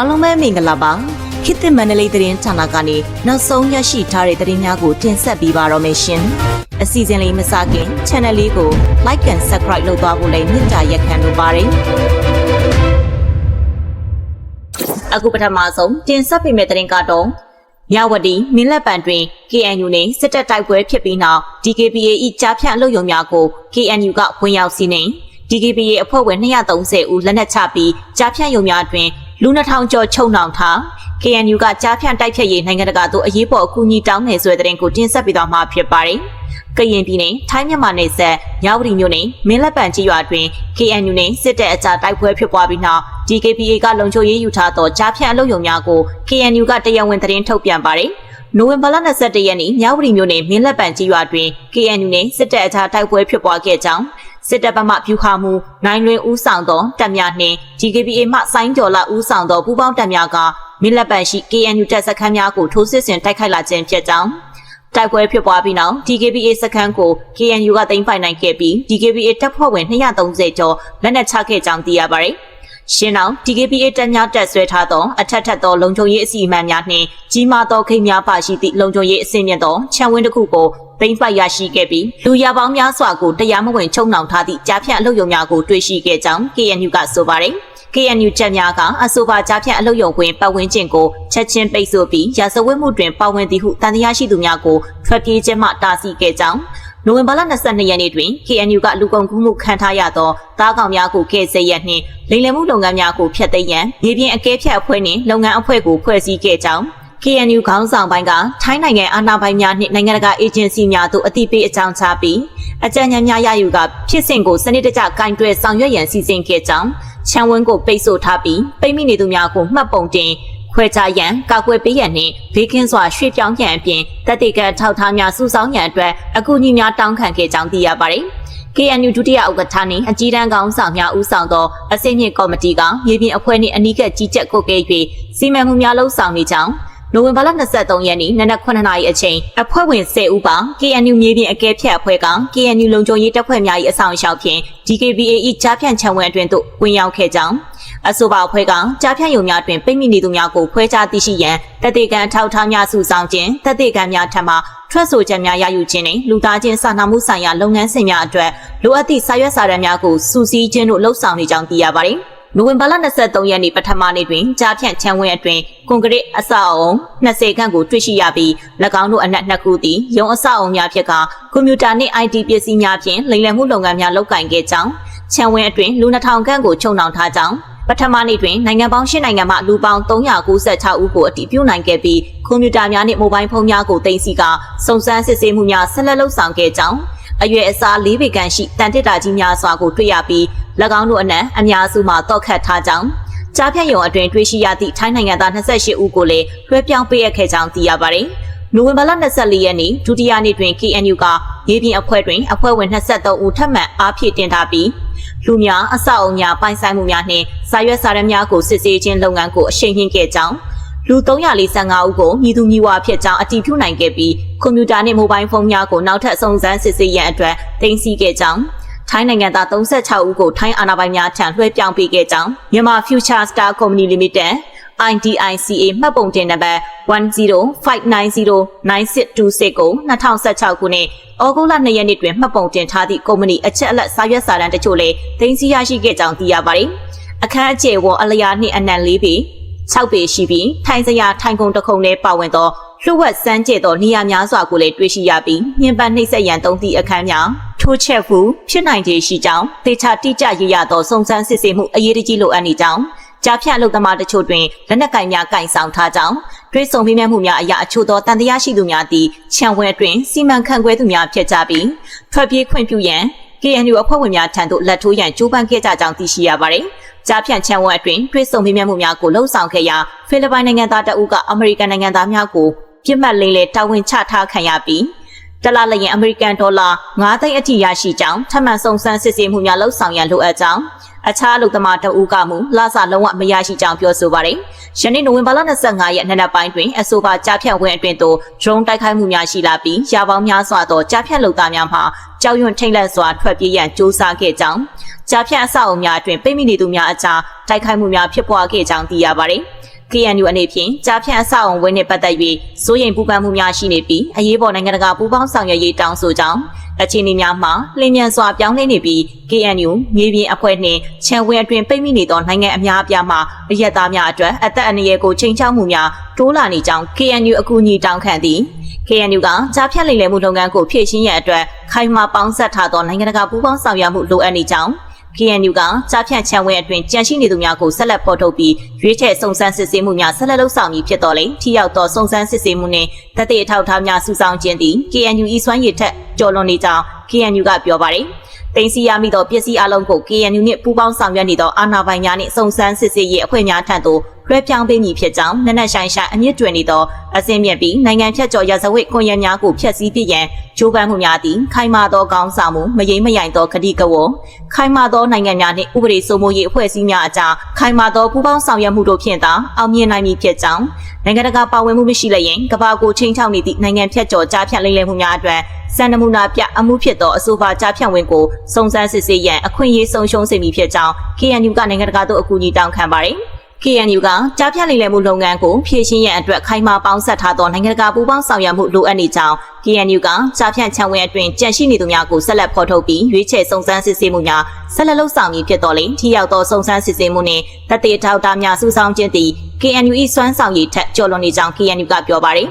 အားလုံးပဲမင်္ဂလာပါခေတ်သစ်မန္တလေးသတင်းဌာနကနေနောက်ဆုံးရရှိထားတဲ့သတင်းများကိုတင်ဆက်ပေးပါတော့မယ်ရှင်အစီအစဉ်လေးမစခင် channel လေးကို like and subscribe လုပ်သွားဖို့လည်းမြစ်တာရက်ခံလိုပါတယ်အခုပထမဆုံးတင်ဆက်ပေးမယ့်သတင်းကတော့ရဝတီမင်းလက်ပံတွင် KNU နဲ့စစ်တပ်တိုက်ပွဲဖြစ်ပြီးနောက် DKBA ၏ကြားဖြတ်အလုပ်ရုံများကို KNU ကဝင်ရောက်စီးနှင် DKBA အဖွဲ့ဝင်230ဦးလက်နက်ချပြီးကြားဖြတ်ရုံများတွင် လူ2000ကျော်ချုံနှောင်ထား KNU ကကြားဖြတ်တိုက်ဖြတ်ရေးနိုင်ငံတကာသို့အရေးပေါ်အကူအညီတောင်းနေဆိုတဲ့တဲ့ရင်ကိုတင်ဆက်ပေးသွားမှာဖြစ်ပါတယ်။ကရင်ပြည်နယ်ထိုင်းမြန်မာနယ်စပ်ရဝတီမြို့နယ်မင်းလက်ပံကြီးရွာတွင် KNU နဲ့စစ်တပ်အကြားတိုက်ပွဲဖြစ်ပွားပြီးနောက် DKBA ကလုံခြုံရေးယူထားသောကြားဖြတ်အလုပ်ရုံများကို KNU ကတရားဝင်သတင်းထုတ်ပြန်ပါတယ်။နိုဝင်ဘာလ22ရက်နေ့မြဝတီမြို့နယ်မင်းလက်ပံကြီးရွာတွင် KNU နဲ့စစ်တပ်အကြားတိုက်ပွဲဖြစ်ပွားခဲ့ကြောင်း စစ်တပ်ဗမာဖြူခါမှုနိုင်လွင်ဦးဆောင်သောတပ်များနှင့် GKBA မှစိုင်းကျော်လာဦးဆောင်သောပူးပေါင်းတပ်များကမင်းလက်ပံရှိ KNU တပ်စခန်းများကိုထိုးစစ်ဆင်တိုက်ခိုက်လာခြင်းဖြစ်ကြောင်းတိုက်ပွဲဖြစ်ပွားပြီးနောက် DKBA စခန်းကို KNU ကသိမ်းပိုက်နိုင်ခဲ့ပြီး DKBA တပ်ဖွဲ့ဝင်230ကျော်လက်နက်ချခဲ့ကြောင်းသိရပါတယ်။ရှင်းအောင် DKBA တပ်များတက်ဆွဲထားသောအထက်ထက်သောလုံခြုံရေးအစီအမံများနှင့်ကြီးမားသောခိတ်များပါရှိသည့်လုံခြုံရေးအဆင့်မြင့်သောခြံဝင်းတစ်ခုကို သိမ်းပိုက်ရရှိခဲ့ပြီးလူရပေါင်းများစွာကိုတရားမဝင်ချုံနှောင်ထားသည့်ကြားဖြတ်အလုပ်ရုံများကိုတွေ့ရှိခဲ့ကြောင်း KNU ကဆိုပါတယ်။ KNU ချက်များကအဆိုပါကြားဖြတ်အလုပ်ရုံတွင်ပတ်ဝန်းကျင်ကိုချက်ချင်းပိတ်ဆို့ပြီးရာဇဝတ်မှုတွင်ပါဝင်သည်ဟုတန်တရားရှိသူများကိုထွက်ပြေးခြင်းမှတားဆီးခဲ့ကြောင်းနိုဝင်ဘာလ22ရက်နေ့တွင် KNU ကလူကုန်ကူးမှုခံထားရသောသားကောင်များကိုကဲ့ဆေးရနှင့်လိမ်လည်မှုလုပ်ငန်းများကိုဖျက်သိမ်းရန်မြေပြင်အကဲဖြတ်အဖွဲ့နှင့်လုပ်ငန်းအဖွဲ့ကိုဖွဲ့စည်းခဲ့ကြောင်း KNU ခေါင်းဆောင်ပိုင်းကထိုင်းနိုင်ငံအာဏာပိုင်များနှင့်နိုင်ငံတကာအေဂျင်စီများတို့အသိပေးအကြောင်းချပြီးအကြံဉာဏ်များရယူကဖြစ်စဉ်ကိုစနစ်တကျကင်တွယ်ဆောင်ရွက်ရန်စီစဉ်ခဲ့ကြောင်းချန်ဝင်းကိုပိတ်ဆို့ထားပြီးပိတ်မိနေသူများကိုမှတ်ပုံတင်ခွဲခြားရန်ကာကွယ်ပေးရန်နှင့်ဘေးကင်းစွာရွှေ့ပြောင်းရန်အပြင်တပ်တေကထောက်ထားများစုဆောင်းရန်အတွက်အကူအညီများတောင်းခံခဲ့ကြောင်းသိရပါတယ်။ KNU ဒုတိယဥက္ကဋ္ဌနှင့်အကြီးတန်းကောင်းဆောင်များဦးဆောင်သောအစိမ့်မြင့်ကော်မတီကမြေပြင်အဖွဲ့နှင့်အနီးကပ်ကြီးကြပ်ကွပ်ကဲ၍စီမံမှုများလှုပ်ဆောင်နေကြောင်း နိုဝင်ဘာလ23ရက်နေ့နနက်9:00နာရီအချိန်အဖွဲ့ဝင်10ဦးပါ KNU မြေပြင်အကဲဖြတ်အဖွဲ့က KNU လုံခြုံရေးတပ်ဖွဲ့များ၏အဆောင်အရှောက်ဖြင့် DKBA ၏ကြားဖြန့်ချံဝင်အတွင်သို့ဝင်ရောက်ခဲ့ကြောင်းအဆိုပါအဖွဲ့ကကြားဖြန့်ရုံများတွင်ပိတ်မိနေသူများကိုဖွဲခြားသိရှိရန်တပ်တေကန်ထောက်ထားများစုဆောင်ခြင်းတပ်တေကန်များထံမှထွက်ဆိုချက်များရယူခြင်းနှင့်လူသားချင်းစာနာမှုဆိုင်ရာလုပ်ငန်းစဉ်များအတွက်လိုအပ်သည့်စာရွက်စာတမ်းများကိုစုစည်းခြင်းတို့လှုပ်ဆောင်နေကြောင်းသိရပါသည်။ နိုဝင်ဘာလ23ရက်နေ့ပထမနေ့တွင်ကြားဖြန့်ချမ်းဝင်းအတွင်ကွန်ကရစ်အဆောက်အုံ20ခန့်ကိုတွေ့ရှိရပြီး၎င်းတို့အနက်နှစ်ခုသည်ရုံအဆောက်အုံများဖြစ်ကကွန်ပျူတာနှင့် IT ပစ္စည်းများဖြင့်လိမ်လည်မှုလုပ်ငန်းများလုပ်ကိုင်ခဲ့ကြောင်းချမ်းဝင်းအတွင်လူ2000ခန့်ကိုချုပ်နှောင်ထားကြောင်းပထမနေ့တွင်နိုင်ငံပေါင်း၈နိုင်ငံမှလူပေါင်း396ဦးကိုအတည်ပြုနိုင်ခဲ့ပြီးကွန်ပျူတာများနှင့်မိုဘိုင်းဖုန်းများကိုတင်စီကစုံစမ်းစစ်ဆေးမှုများဆက်လက်လုပ်ဆောင်ခဲ့ကြောင်း အရွယ်အစား၄ပေခန့်ရှိတန်တစ်တာကြီးများစွာကိုတွေ့ရပြီး၎င်းတို့အနက်အများစုမှာတော့ခတ်ထားကြောင်းကြားဖြတ်ရုံအတွင်တွေ့ရှိရသည့်ထိုင်းနိုင်ငံသား28ဦးကိုလည်းလွှဲပြောင်းပေးရခဲ့ကြောင်းသိရပါတယ်။နိုဝင်ဘာလ24ရက်နေ့ဒုတိယနေ့တွင် KNU ကရေပြင်အဖွဲ့တွင်အဖွဲ့ဝင်23ဦးထပ်မံအားဖြည့်တင်ထားပြီးလူများအဆောက်အအုံများပိုင်ဆိုင်မှုများနှင့်စာရွက်စာတမ်းများကိုစစ်ဆေးခြင်းလုပ်ငန်းကိုအရှိန်မြင့်ခဲ့ကြောင်း လူ345ဦးကိုမြည်သူမြည်ဝါဖြစ်ကြောင်းအတည်ပြုနိုင်ခဲ့ပြီးကွန်ပျူတာနှင့်မိုဘိုင်းဖုန်းများကိုနောက်ထပ်စုံစမ်းစစ်ဆေးရန်အတွက်တင်စီခဲ့ကြောင်းထိုင်းနိုင်ငံသား36ဦးကိုထိုင်းအာဏာပိုင်များထံလွှဲပြောင်းပေးခဲ့ကြောင်းမြန်မာ Future Star Company Limited IDICA မှတ်ပုံတင်နံပါတ်1059099626ကို2016ခုနှစ်ဩဂုတ်လ2ရက်နေ့တွင်မှတ်ပုံတင်ထားသည့်ကုမ္ပဏီအချက်အလက်စာရွက်စာတမ်းတချို့လည်းတင်စီရရှိခဲ့ကြောင်းသိရပါတယ်။အခန်းအကျယ်ဝအလျာနှင့်အနံ၄ပေ 6ပေရှိပြီးထိုင်စရာထိုင်ကုန်တစ်ခုနဲ့ပါဝင်သောလှုပ်ဝက်စမ်းကျဲသောနေရာများစွာကိုလည်းတွေ့ရှိရပြီးညှဉ်းပန်းနှိပ်စက်ရန်သုံးသည့်အခန်းများထိုးချက်မှုဖြစ်နိုင်ခြေရှိကြောင်းသေချာတိကျရရသောစုံစမ်းစစ်ဆေးမှုအရေးတကြီးလိုအပ်နေကြောင်းကြားဖြတ်အလုပ်သမားတချို့တွင်လက်နက်ကင်များကင်ဆောင်ထားကြောင်းတွေးဆုံပြင်းမှုများအရာအချို့သောတန်တရားရှိသူများသည်ခြံဝဲတွင်စီမံခန့်ခွဲသူများဖြစ်ကြပြီးထွက်ပြေးခွင့်ပြုရန် KNU အဖွဲ့ဝင်များထံသို့လက်ထိုးရန်ကြိုးပမ်းခဲ့ကြကြောင်းသိရှိရပါသည်။ ကြားဖြန့်ချမ်းဝဲအတွင်တွေးဆုံပြင်းမှုများကိုလှုံ့ဆော်ခဲ့ရာဖိလစ်ပိုင်နိုင်ငံသားတအုပ်ကအမေရိကန်နိုင်ငံသားများကိုပြစ်မှတ်လိမ့်လေတာဝန်ချထားခံရပြီး တလလျင်အမေရိကန်ဒေါ်လာ9သိန်းအထိရရှိကြောင်းထပ်မံစုံစမ်းစစ်ဆေးမှုများလှုပ်ဆောင်ရန်လိုအပ်ကြောင်းအခြားအလုပ်သမားတအူးကမူလဆလုံးဝမရရှိကြောင်းပြောဆိုပါတယ်။ယနေ့နိုဝင်ဘာလ25ရက်နေ့နက်ပိုင်းတွင်အဆိုပါကြားဖြတ်ဝင်အတွင်သို့ drone တိုက်ခိုက်မှုများရှိလာပြီးရာပေါင်းများစွာသောကြားဖြတ်လုပ်သားများမှကြောက်ရွံ့ထိတ်လန့်စွာထွက်ပြေးရန်ကြိုးစားခဲ့ကြောင်းကြားဖြတ်အဆောက်အုံများအတွင်ပိတ်မိနေသူများအကြားတိုက်ခိုက်မှုများဖြစ်ပွားခဲ့ကြောင်းသိရပါတယ်။ KNU အနေဖြင့်ကြားဖြန့်အဆောက်အုံဝင်းနှင့်ပတ်သက်၍စိုးရိမ်ပူပန်မှုများရှိနေပြီးအရေးပေါ်နိုင်ငံတကာပူးပေါင်းဆောင်ရွက်ရေးတောင်းဆိုကြောင်းအခြေအနေများမှာလျင်မြန်စွာပြောင်းလဲနေပြီး KNU မြေပြင်အဖွဲ့နှင့်ခြံဝင်းအတွင်ပိတ်မိနေသောနိုင်ငံအများအပြားမှအရက်သားများအတွက်အသက်အန္တရာယ်ကိုချိန်ချောက်မှုများတိုးလာနေကြောင်း KNU အကူအညီတောင်းခံသည် KNU ကကြားဖြတ်လိမ်လည်မှုလုပ်ငန်းကိုဖြည့်ရှင်းရန်အတွက်ခိုင်မာပေါင်းစပ်ထားသောနိုင်ငံတကာပူးပေါင်းဆောင်ရွက်မှုလိုအပ်နေကြောင်း KNU ကကြားဖြန့်ချံဝဲအတွင်ကြန့်ရှိနေသူများကိုဆက်လက်ဖော်ထုတ်ပြီးရွေးချယ်စုံစမ်းစစ်ဆေးမှုများဆက်လက်လုပ်ဆောင်မည်ဖြစ်တော်လေထိရောက်သောစုံစမ်းစစ်ဆေးမှုနှင့်တသက်အထောက်အထားများစုဆောင်းခြင်းသည် KNU ၏စွမ်းရည်ထက်ကျော်လွန်နေကြောင်း KNU ကပြောပါတယ်တင်စီရမိသောပစ္စည်းအလုံးကို KNU နှင့်ပူးပေါင်းဆောင်ရွက်နေသောအာဏာပိုင်များနှင့်စုံစမ်းစစ်ဆေးရေးအဖွဲ့များထံသို့ လွှဲပြောင်းပေးမည်ဖြစ်ကြောင်းနက်နက်ရှိုင်းရှိုင်းအမြင့်တွင်နေသောအစင်းမြင့်ပြီးနိုင်ငံဖြတ်ကျော်ရဇဝတ်ခွန်ရများကိုဖျက်ဆီးပြရန်ကြိုးပမ်းမှုများသည်ခိုင်မာသောကောင်းဆောင်မှုမယိမ့်မယိုင်သောကတိကဝခိုင်မာသောနိုင်ငံများနှင့်ဥပဒေစိုးမိုးရေးအဖွဲ့အစည်းများအကြားခိုင်မာသောပူးပေါင်းဆောင်ရွက်မှုတို့ဖြင့်သာအောင်မြင်နိုင်မည်ဖြစ်ကြောင်းနိုင်ငံတကာပါဝင်မှုမရှိလျင်ကမ္ဘာကိုချိန်ချောက်နေသည့်နိုင်ငံဖြတ်ကျော်ကြားဖြတ်လိမ့်လည်မှုများအတွက်စံနမူနာပြအမှုဖြစ်သောအဆိုပါကြားဖြတ်ဝင်ကိုစုံစမ်းစစ်ဆေးရန်အခွင့်အရေးဆုံးရှုံးစေမည်ဖြစ်ကြောင်း KNU ကနိုင်ငံတကာသို့အကူအညီတောင်းခံပါတယ်။ KNU ကကြားဖြတ်လိမ့်လည်မှုလုပ်ငန်းကိုဖြည့်ရှင်းရန်အတွက်ခိုင်မာပေါင်းစပ်ထားသောနိုင်ငံတကာပူးပေါင်းဆောင်ရွက်မှုလိုအပ်နေကြောင်း KNU ကကြားဖြတ်ချံဝင်အတွင်ကြန့်ရှိနေသူများကိုဆက်လက်ဖော်ထုတ်ပြီးရွေးချယ်စုံစမ်းစစ်ဆေးမှုများဆက်လက်လုပ်ဆောင်မည်ဖြစ်တော်လေထိရောက်သောစုံစမ်းစစ်ဆေးမှုနှင့်တသက်ထောက်တာများစုဆောင်းခြင်းသည် KNU ၏စွမ်းဆောင်ရည်ထက်ကျော်လွန်နေကြောင်း KNU ကပြောပါရယ်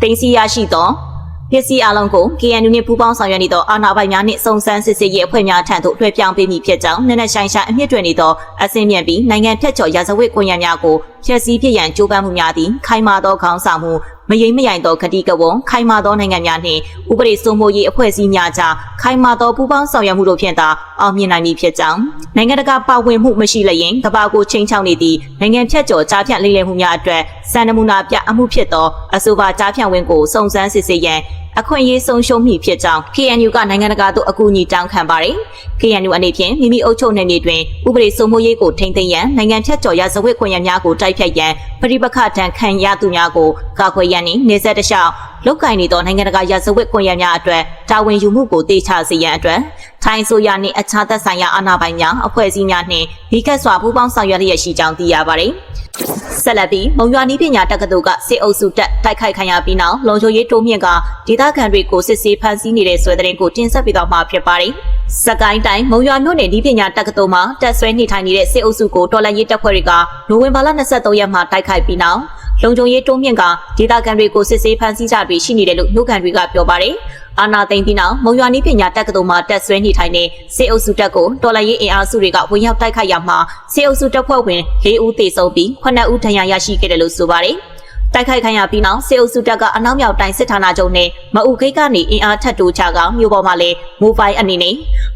တင်စီရရှိသော ပစ္စည်းအလုံးကို KNU နှင့်ပူးပေါင်းဆောင်ရွက်နေသောအာဏာပိုင်များနှင့်စုံစမ်းစစ်ဆေးရေးအဖွဲ့များထံသို့လွှဲပြောင်းပေးမည်ဖြစ်ကြောင်းနက်နက်ရှိုင်းရှိုင်းအမြင့်တွင်နေသောအစင်းမြင့်ပြီးနိုင်ငံဖြတ်ကျော်ရာဇဝတ်ကွန်ရက်များကိုဖျက်ဆီးပြရန်ကြိုးပမ်းမှုများသည်ခိုင်မာသောခေါင်းဆောင်မှုမယိမ့်မယိုင်သောဂတိကဝံခိုင်မာသောနိုင်ငံများနှင့်ဥပဒေစိုးမိုးရေးအဖွဲ့အစည်းများကြားခိုင်မာသောပူးပေါင်းဆောင်ရွက်မှုတို့ဖြင့်သာအောင်မြင်နိုင်မည်ဖြစ်ကြောင်းနိုင်ငံတကာပါဝင်မှုမရှိလျင်ကမ္ဘာကိုချိန်ချောက်နေသည့်နိုင်ငံဖြတ်ကျော်ကြားဖြတ်လိမ့်လည်မှုများအတွက်စံနမူနာပြအမှုဖြစ်သောအဆိုပါကြားဖြတ်ဝင်ကိုစုံစမ်းစစ်ဆေးရန် အခွင့်အရေးဆုံးရှုံးမိဖြစ်ကြောင်း KNU ကနိုင်ငံတကာသို့အကူအညီတောင်းခံပါတယ်။ KNU အနေဖြင့်မိမိအုပ်ချုပ်နယ်မြေတွင်ဥပဒေစိုးမိုးရေးကိုထိန်းသိမ်းရန်နိုင်ငံဖြတ်ကျော်ရာဇဝတ်ခွင့်ရများကိုတိုက်ဖြတ်ရန်ပဋိပက္ခတန်ခံရသူများကိုကာကွယ်ရန်နှင့်နေဆက်တလျှောက် လုတ်ကင်နေသောနိုင်ငံတကာရာဇဝတ်ခွင့်ရများအတွက်တာဝန်ယူမှုကိုတေချစေရန်အတွက်ထိုင်းဆိုရနှင့်အခြားသက်ဆိုင်ရာအာဏာပိုင်များအဖွဲ့အစည်းများနှင့်ဒီကက်စွာပူးပေါင်းဆောင်ရွက်လျက်ရှိကြောင်းသိရပါတယ်။ဆက်လက်ပြီးမုံရွာနီးပညာတက္ကသိုလ်ကစစ်အုပ်စုတက်တိုက်ခိုက်ခံရပြီးနောက်လုံခြုံရေးတိုးမြင့်ကဒေသခံတွေကိုစစ်ဆေးဖမ်းဆီးနေတဲ့ဆွဲတဲ့ရင်ကိုတင်ဆက်ပေးတော့မှာဖြစ်ပါတယ်။စကိုင်းတိုင်းမုံရွာမြို့နယ်ဒီပညာတက္ကသိုလ်မှာတက်ဆွဲနေထိုင်နေတဲ့စစ်အုပ်စုကိုတော်လှန်ရေးတပ်ဖွဲ့တွေကနိုဝင်ဘာလ23ရက်မှာတိုက်ခိုက်ပြီးနောက် လုံခြုံရေးတိုးမြင့်ကဒေသခံတွေကိုစစ်ဆေးဖမ်းဆီးကြပြီးရှိနေတယ်လို့မြို့ခံတွေကပြောပါတယ်။အာနာသိမ့်ပြီးနောက်မုံရွာနီးပညာတက္ကသိုလ်မှာတက်ဆွဲနေထိုင်နေစေအုပ်စုတက်ကိုတော်လှန်ရေးအင်အားစုတွေကဝင်ရောက်တိုက်ခိုက်ရမှာစေအုပ်စုတပ်ဖွဲ့ဝင်၄ဦးသေဆုံးပြီး9ဦးဒဏ်ရာရရှိခဲ့တယ်လို့ဆိုပါတယ်။တိုက်ခိုက်ခံရပြီးနောက်စေအုပ်စုတပ်ကအနောက်မြောက်တိုင်းစစ်ဌာနချုပ်နဲ့မအုပ်ခိတ်ကနေအင်အားထပ်တိုးချကမြို့ပေါ်မှာလည်းမိုဘိုင်းအနေနဲ့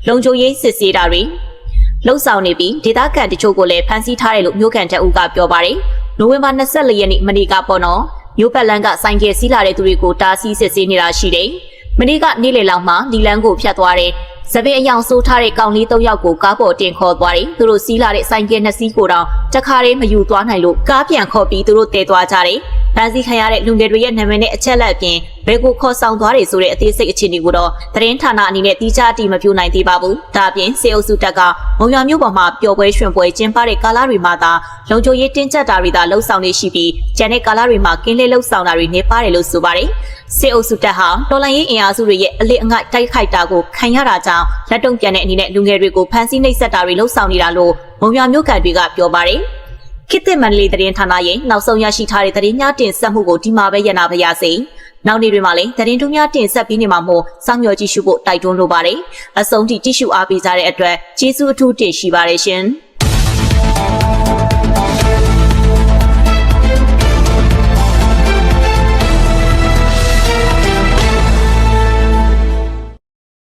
လုံခြုံရေးစစ်ဆေးတာတွေလှုပ်ဆောင်နေပြီးဒေသခံတချို့ကိုလည်းဖမ်းဆီးထားတယ်လို့မြို့ကန်တပ်ဦးကပြောပါတယ်။ နိုဝင်ဘာ24ရက်နေ့မနေ့ကပေါ့နော်မြို့ပတ်လန်းကဆိုင်ကယ်စီးလာတဲ့သူတွေကိုတားဆီးစစ်ဆေးနေတာရှိတယ်။မနေ့ကနေ့လယ်လောက်မှာဒီလန်းကိုဖြတ်သွားတဲ့စပင်းအယောင်ဆိုးထားတဲ့ကောင်လေး၃ယောက်ကိုကားပေါ်တင်ခေါ်သွားတယ်။သူတို့စီးလာတဲ့ဆိုင်ကယ်နှစ်စီးကိုတော့တခါတည်းမယူသွားနိုင်လို့ကားပြန်ခေါ်ပြီးသူတို့တည်သွားကြတယ်။ ဖမ်းဆီးခံရတဲ့လူငယ်တွေရဲ့နာမည်နဲ့အချက်လက်အပြင်ဘယ်ကိုခေါ်ဆောင်သွားတယ်ဆိုတဲ့အသေးစိတ်အခြေအနေကိုတော့သတင်းဌာနအနေနဲ့တိကျအတိမပြုနိုင်သေးပါဘူး။ဒါအပြင်စေအုပ်စုတပ်ကမုံရွာမြို့ပေါ်မှာပျော်ပွဲရွှင်ပွဲကျင်းပတဲ့ကာလတွေမှာသာလုံခြုံရေးတင်းကျပ်တာတွေသာလှုပ်ဆောင်နေရှိပြီးကျန်တဲ့ကာလတွေမှာကင်းလေးလှုပ်ဆောင်တာတွေနေပါတယ်လို့ဆိုပါတယ်။စေအုပ်စုတပ်ဟာတော်လိုင်းရေးအင်အားစုတွေရဲ့အလစ်အငိုက်တိုက်ခိုက်တာကိုခံရတာကြောင့်လက်တုံ့ပြန်တဲ့အနေနဲ့လူငယ်တွေကိုဖမ်းဆီးနှိပ်စက်တာတွေလှုပ်ဆောင်နေတာလို့မုံရွာမြို့ကန်တွေကပြောပါတယ်။ ခေတ်သစ်မန္တလေးသတင်းဌာနရဲ့နောက်ဆုံးရရှိထားတဲ့သတင်းများတင်ဆက်မှုကိုဒီမှာပဲရနာပါရစေ။နောက်နေ့တွေမှာလည်းသတင်းတူးများတင်ဆက်ပြီးနေမှာမို့စောင့်မျှော်ကြည့်ရှုဖို့တိုက်တွန်းလိုပါတယ်။အဆုံးထိကြည့်ရှုအားပေးကြတဲ့အတွက်ကျေးဇူးအထူးတင်ရှိပါတယ်ရှင်။